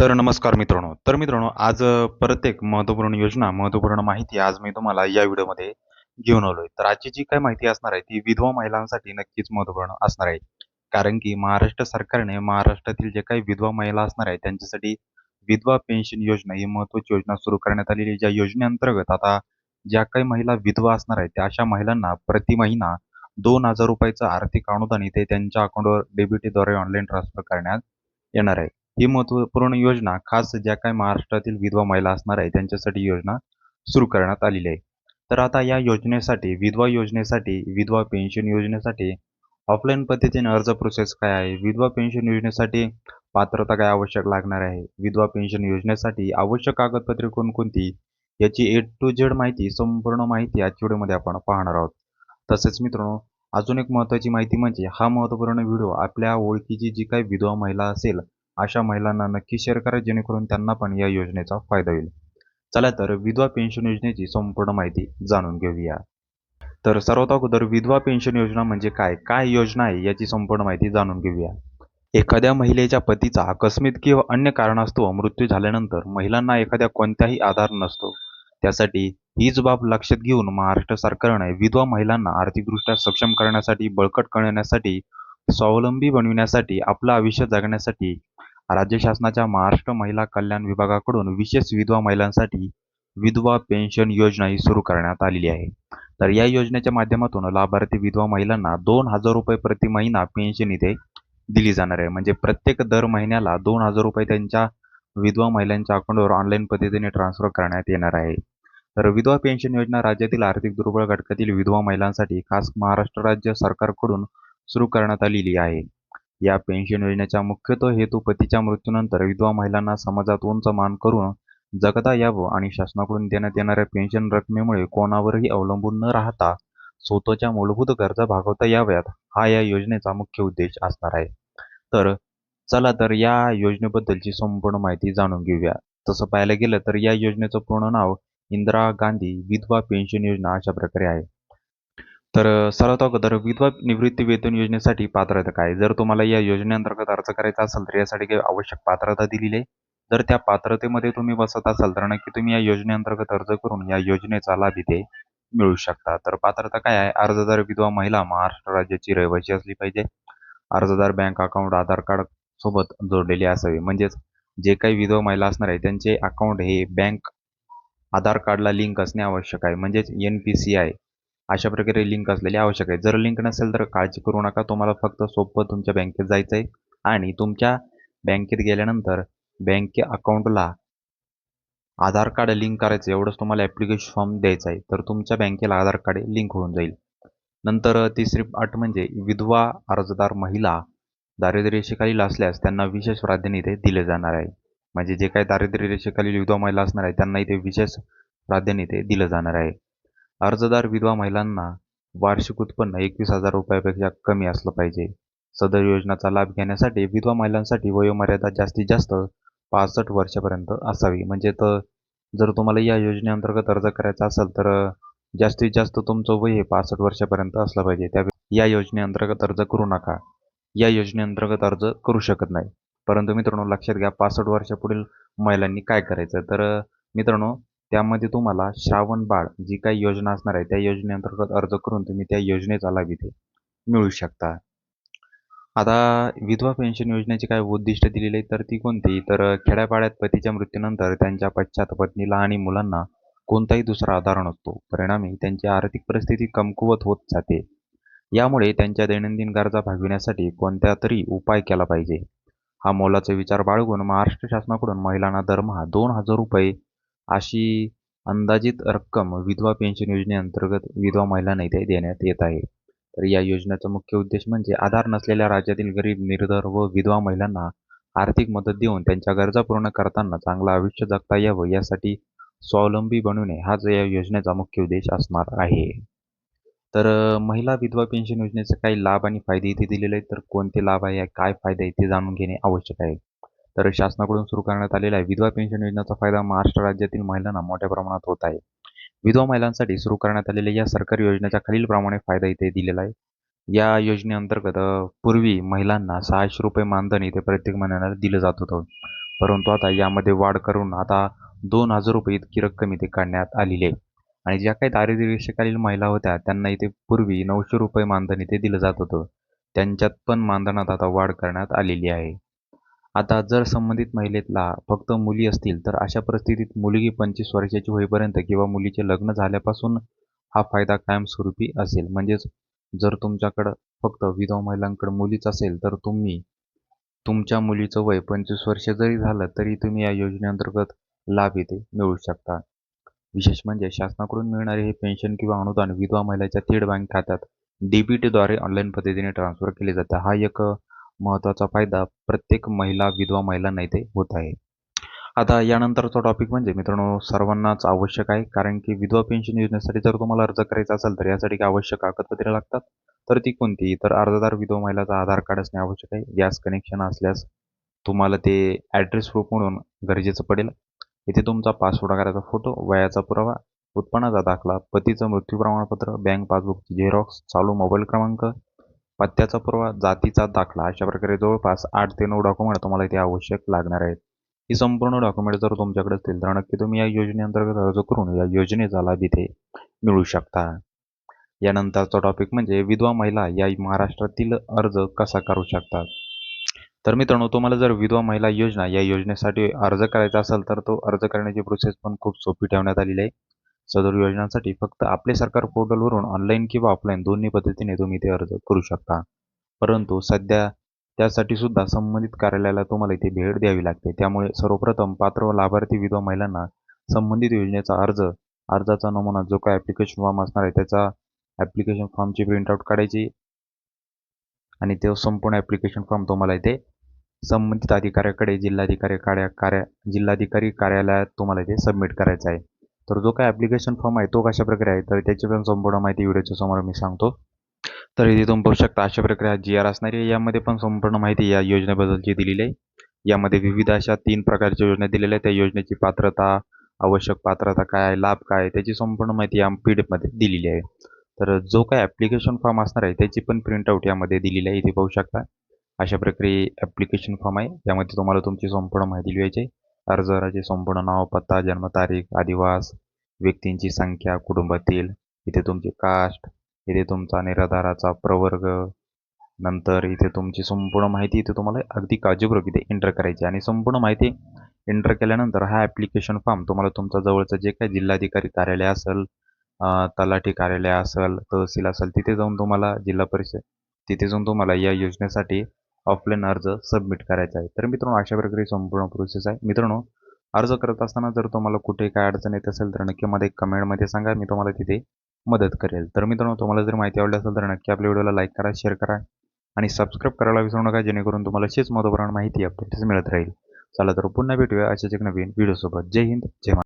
तर नमस्कार मित्रांनो. तर मित्रांनो आज प्रत्येक परत एक महत्त्वपूर्ण योजना महत्त्वपूर्ण माहिती आज मी तुम्हाला या व्हिडिओमध्ये घेऊन आलोय. तर आजची जी काही माहिती असणार आहे ती विधवा महिलांसाठी नक्कीच महत्त्वपूर्ण असणार आहे. कारण की महाराष्ट्र सरकारने महाराष्ट्रातील जे काही विधवा महिला असणार आहे त्यांच्यासाठी विधवा पेन्शन योजना ही महत्त्वाची योजना सुरू करण्यात आलेली ज्या योजनेअंतर्गत आता ज्या काही महिला विधवा असणार आहेत त्या अशा महिलांना प्रति महिना दोन हजार रुपयाचं आर्थिक अनुदान इथे त्यांच्या अकाउंटवर डेबिटद्वारे ऑनलाईन ट्रान्सफर करण्यात येणार आहे. ही महत्त्वपूर्ण योजना खास ज्या काही महाराष्ट्रातील विधवा महिला असणार आहे त्यांच्यासाठी योजना सुरू करण्यात आलेली आहे. तर आता या योजनेसाठी विधवा योजनेसाठी विधवा पेन्शन योजनेसाठी ऑफलाईन पद्धतीने अर्ज प्रोसेस काय आहे? विधवा पेन्शन योजनेसाठी पात्रता काय आवश्यक लागणार आहे? विधवा पेन्शन योजनेसाठी आवश्यक कागदपत्रे कोणकोणती? याची ए टू झेड माहिती संपूर्ण माहिती आजच्या व्हिडिओमध्ये आपण पाहणार आहोत. तसेच मित्रांनो अजून एक महत्त्वाची माहिती म्हणजे हा महत्त्वपूर्ण व्हिडिओ आपल्या ओळखीची जी काही विधवा महिला असेल अशा महिलांना नक्की शेअर करा जेणेकरून त्यांना पण या योजनेचा फायदा होईल. चला तर विधवा पेन्शन योजनेची संपूर्ण माहिती जाणून घेऊया. तर सर्वात अगोदर विधवा पेन्शन योजना म्हणजे काय? काय योजना आहे? याची संपूर्ण माहिती जाणून घेऊया. एखाद्या महिलेच्या पतीचा आकस्मिक किंवा अन्य कारणास्तव मृत्यू झाल्यानंतर महिलांना एखाद्या कोणत्याही आधार नसतो. त्यासाठी हीच बाब लक्षात घेऊन महाराष्ट्र सरकारने विधवा महिलांना आर्थिकदृष्ट्या सक्षम करण्यासाठी बळकट करण्यासाठी स्वावलंबी बनविण्यासाठी आपलं आयुष्य जगण्यासाठी राज्य शासनाच्या महाराष्ट्र महिला कल्याण विभागाकडून विशेष विधवा महिलांसाठी विधवा पेन्शन योजना ही सुरू करण्यात आलेली आहे. तर या योजनेच्या माध्यमातून लाभार्थी विधवा महिलांना दोन हजार रुपये प्रति महिना पेन्शन इथे दिली जाणार आहे. म्हणजे प्रत्येक दर महिन्याला दोन हजार रुपये त्यांच्या विधवा महिलांच्या अकाउंटवर ऑनलाईन पद्धतीने ट्रान्सफर करण्यात येणार आहे. तर विधवा पेन्शन योजना राज्यातील आर्थिक दुर्बळ घटकातील विधवा महिलांसाठी खास महाराष्ट्र राज्य सरकारकडून सुरू करण्यात आलेली आहे. या पेन्शन योजनेचा मुख्यतः हेतू पतीच्या मृत्यूनंतर विधवा महिलांना समाजात उंच मान करून जगता यावं आणि शासनाकडून देण्यात येणाऱ्या पेन्शन रकमेमुळे कोणावरही अवलंबून न राहता स्वतःच्या मूलभूत गरजा भागवता याव्यात हा या योजनेचा मुख्य उद्देश असणार आहे. तर चला तर या योजनेबद्दलची संपूर्ण माहिती जाणून घेऊया. तसं पाहायला गेलं तर या योजनेचं पूर्ण नाव इंदिरा गांधी विधवा पेन्शन योजना अशा प्रकारे आहे. तर सर्वात अगोदर विधवा निवृत्ती वेतन योजनेसाठी पात्रता काय? जर तुम्हाला या योजनेअंतर्गत अर्ज करायचा असेल तर यासाठी काही आवश्यक पात्रता दिलेली आहे. जर त्या पात्रतेमध्ये तुम्ही बसत असाल तर नक्की तुम्ही या योजनेअंतर्गत अर्ज करून या योजनेचा लाभ इथे मिळू शकता. तर पात्रता काय आहे? अर्जदार विधवा महिला महाराष्ट्र राज्याची रहिवाशी असली पाहिजे. अर्जदार बँक अकाउंट आधार कार्ड सोबत जोडलेले असावे. म्हणजेच जे काही विधवा महिला असणार आहे त्यांचे अकाउंट हे बँक आधार कार्डला लिंक असणे आवश्यक आहे. म्हणजेच एन पी सी आय अशा प्रकारे लिंक असलेली आवश्यक आहे जर लिंक नसेल तर काळजी करू नका. तुम्हाला फक्त सोपं तुमच्या बँकेत जायचं आहे आणि तुमच्या बँकेत गेल्यानंतर बँके अकाउंटला आधार कार्ड लिंक करायचं एवढंच तुम्हाला ॲप्लिकेशन फॉर्म द्यायचा आहे. तर तुमच्या बँकेला आधार कार्ड लिंक होऊन जाईल. नंतर तिसरी अट म्हणजे विधवा अर्जदार महिला दारिद्र्यरेषेखालील असल्यास त्यांना विशेष प्राधान्य इथे दिले जाणार आहे. म्हणजे जे काही दारिद्र्य रेषेखालील विधवा महिला असणार आहे त्यांना इथे विशेष प्राधान्य इथे दिलं जाणार आहे. अर्जदार विधवा महिलांना वार्षिक उत्पन्न एकवीस हजार रुपयापेक्षा कमी असलं पाहिजे. सदर योजनेचा लाभ घेण्यासाठी विधवा महिलांसाठी वयोमर्यादा जास्तीत जास्त पासष्ट वर्षापर्यंत असावी. म्हणजे तर जर तुम्हाला या योजनेअंतर्गत अर्ज करायचा असेल तर जास्तीत जास्त तुमचं वय हे पासष्ट वर्षापर्यंत असलं पाहिजे. त्या या योजनेअंतर्गत अर्ज करू नका. या योजनेअंतर्गत अर्ज करू शकत नाही. परंतु मित्रांनो लक्षात घ्या पासष्ट वर्षापुढील महिलांनी काय करायचं? तर मित्रांनो त्यामध्ये तुम्हाला श्रावण बाळ जी काही योजना असणार आहे त्या योजनेअंतर्गत अर्ज करून तुम्ही त्या योजनेचा लाभ इथे मिळू शकता. आता विधवा पेन्शन योजनेची काय उद्दिष्ट दिलेले आहेत तर ती कोणती? तर खेड्यापाड्यात पतीच्या मृत्यूनंतर त्यांच्या पश्चात पत्नीला आणि मुलांना कोणताही दुसरा आधार नसतो. परिणामी त्यांची आर्थिक परिस्थिती कमकुवत होत जाते. यामुळे त्यांच्या दैनंदिन गरजा भागविण्यासाठी कोणत्या तरी उपाय केला पाहिजे? हा मोलाचा विचार बाळगून महाराष्ट्र शासनाकडून महिलांना दरमहा दोन हजार रुपये अशी अंदाजित रक्कम विधवा पेन्शन योजनेअंतर्गत विधवा महिलांना इथे देण्यात येत आहे. तर या योजनेचा मुख्य उद्देश म्हणजे आधार नसलेल्या राज्यातील गरीब निर्धर व विधवा महिलांना आर्थिक मदत देऊन त्यांच्या गरजा पूर्ण करताना चांगलं आयुष्य जगता यावं यासाठी स्वावलंबी बनवणे हाच या योजनेचा मुख्य उद्देश असणार आहे. तर महिला विधवा पेन्शन योजनेचे काही लाभ आणि फायदे इथे दिलेले आहेत. तर कोणते लाभ आहे काय फायदे आहे ते जाणून घेणे आवश्यक आहे. तर शासनाकडून सुरू करण्यात आलेल्या आहे विधवा पेन्शन योजनेचा फायदा महाराष्ट्र राज्यातील महिलांना मोठ्या प्रमाणात होत आहे. विधवा महिलांसाठी सुरू करण्यात आलेल्या या सरकारी योजनेच्या खालीलप्रमाणे फायदा इथे दिलेला आहे. या योजनेअंतर्गत पूर्वी महिलांना सहाशे रुपये मानधन इथे प्रत्येक महिन्याला दिलं जात होतं. परंतु आता यामध्ये वाढ करून आता दोन हजार रुपये इतकी रक्कम इथे काढण्यात आलेली आहे. आणि ज्या काही दारिद्र्यरेषेखालील महिला होत्या त्यांना इथे पूर्वी नऊशे रुपये मानधन इथे दिलं जात होतं. त्यांच्यात पण मानधनात आता वाढ करण्यात आलेली आहे. आता जर संबंधित महिलेला फक्त मुली असतील तर अशा परिस्थितीत मुलगी पंचवीस वर्षाची होईपर्यंत किंवा मुलीचे लग्न झाल्यापासून हा फायदा कायमस्वरूपी असेल. म्हणजेच जर तुमच्याकडं फक्त विधवा महिलांकडे मुलीच असेल तर तुम्ही तुमच्या मुलीचं वय पंचवीस वर्ष जरी झालं तरी तुम्ही या योजनेअंतर्गत लाभ येथे मिळवू शकता. विशेष म्हणजे शासनाकडून मिळणारे हे पेन्शन किंवा अनुदान विधवा महिलाच्या थेट बँक खात्यात डेबिटद्वारे ऑनलाईन पद्धतीने ट्रान्सफर केले जाते. हा एक महत्त्वाचा फायदा प्रत्येक महिला विधवा महिलांना इथे होत आहे. आता यानंतरचा टॉपिक म्हणजे मित्रांनो सर्वांनाच आवश्यक आहे. कारण की विधवा पेन्शन योजनेसाठी जर तुम्हाला अर्ज करायचा असेल तर यासाठी आवश्यक कागदपत्रे लागतात. तर ती कोणती? तर अर्जदार विधवा महिलाचा आधार कार्ड असणे आवश्यक आहे. गॅस कनेक्शन असल्यास तुम्हाला ते ॲड्रेस प्रूफ म्हणून गरजेचं पडेल. इथे तुमचा पासपोर्ट आकाराचा फोटो वयाचा पुरावा उत्पन्नाचा दाखला पतीचं मृत्यू प्रमाणपत्र बँक पासबुकची झेरॉक्स चालू मोबाईल क्रमांक पत्त्याचा पुरावा जातीचा दाखला अशा प्रकारे जवळपास आठ ते नऊ डॉक्युमेंट तुम्हाला इथे आवश्यक लागणार आहेत. ही संपूर्ण डॉक्युमेंट जर तुमच्याकडे असतील तर नक्की तुम्ही या योजनेअंतर्गत अर्ज करून या योजनेचा लाभ इथे मिळू शकता. यानंतरचा टॉपिक म्हणजे विधवा महिला या महाराष्ट्रातील अर्ज कसा करू शकतात? तर मित्रांनो तुम्हाला जर विधवा महिला योजना या योजनेसाठी अर्ज करायचा असेल तर तो अर्ज करण्याची प्रोसेस पण खूप सोपी ठेवण्यात आलेली आहे. सदर योजनांसाठी फक्त आपले सरकार पोर्टलवरून ऑनलाईन किंवा ऑफलाईन दोन्ही पद्धतीने तुम्ही ते अर्ज करू शकता. परंतु सध्या त्यासाठी सुद्धा संबंधित कार्यालयाला तुम्हाला इथे भेट द्यावी लागते. त्यामुळे सर्वप्रथम पात्र व लाभार्थी विधवा महिलांना संबंधित योजनेचा अर्ज अर्जाचा नमुना जो काय ॲप्लिकेशन फॉर्म असणार आहे त्याचा ॲप्लिकेशन फॉर्मची प्रिंटआउट काढायची आणि तो संपूर्ण ॲप्लिकेशन फॉर्म तुम्हाला इथे संबंधित अधिकाऱ्याकडे जिल्हाधिकारी कार्या कार्या जिल्हाधिकारी कार्यालयात तुम्हाला इथे सबमिट करायचं आहे. तर जो काय ॲप्लिकेशन फॉर्म आहे तो कशा प्रकारे आहे? तर त्याची पण संपूर्ण माहिती व्हिडिओच्या समोर मी सांगतो. तर इथे तुम्ही पाहू शकता अशा प्रकारे जी आर असणारी आहे. यामध्ये पण संपूर्ण माहिती या योजनेबद्दलची दिलेली आहे. यामध्ये विविध अशा तीन प्रकारच्या योजना दिलेल्या आहेत. त्या योजनेची पात्रता आवश्यक पात्रता काय आहे लाभ काय आहे त्याची संपूर्ण माहिती या पी डी एफमध्ये दिलेली आहे. तर जो काय ॲप्लिकेशन फॉर्म असणार आहे त्याची पण प्रिंटआउट यामध्ये दिलेली आहे. इथे पाहू शकता. अशा प्रकारे ॲप्लिकेशन फॉर्म आहे. यामध्ये तुम्हाला तुमची संपूर्ण माहिती लिहायची आहे. अर्जदाराचे संपूर्ण नाव पत्ता जन्मतारीख आदिवास व्यक्तींची संख्या कुटुंबातील इथे तुमची कास्ट इथे तुमचा निराधाराचा प्रवर्ग नंतर इथे तुमची संपूर्ण माहिती इथे तुम्हाला अगदी काळजीपूर्वक इथे एंटर करायची. आणि संपूर्ण माहिती एंटर केल्यानंतर हा ॲप्लिकेशन फॉर्म तुम्हाला तुमचा जवळचं जे काही जिल्हाधिकारी कार्यालय असेल तलाठी कार्यालय असेल तहसील असेल तिथे जाऊन तुम्हाला जिल्हा परिषद तिथे जाऊन तुम्हाला या योजनेसाठी ऑफलाईन अर्ज सबमिट करायचा आहे. तर मित्रांनो अशा प्रकारे संपूर्ण प्रोसेस आहे. मित्रांनो अर्ज करत असताना जर तुम्हाला कुठे काय अडचण येत असेल तर नक्की मध्ये कमेंटमध्ये सांगा. मी तुम्हाला तिथे मदत करेल. तर मित्रांनो तुम्हाला जर माहिती आवडली असेल तर नक्की आपल्या व्हिडिओला लाईक करा शेअर करा आणि सबस्क्राईब करायला विसरू नका. जेणेकरून तुम्हाला अशीच महत्त्वपूर्ण माहिती अपडेट्स मिळत राहील. चला तर पुन्हा भेटूया अशाच एक नवीन व्हिडिओसोबत जय हिंद जय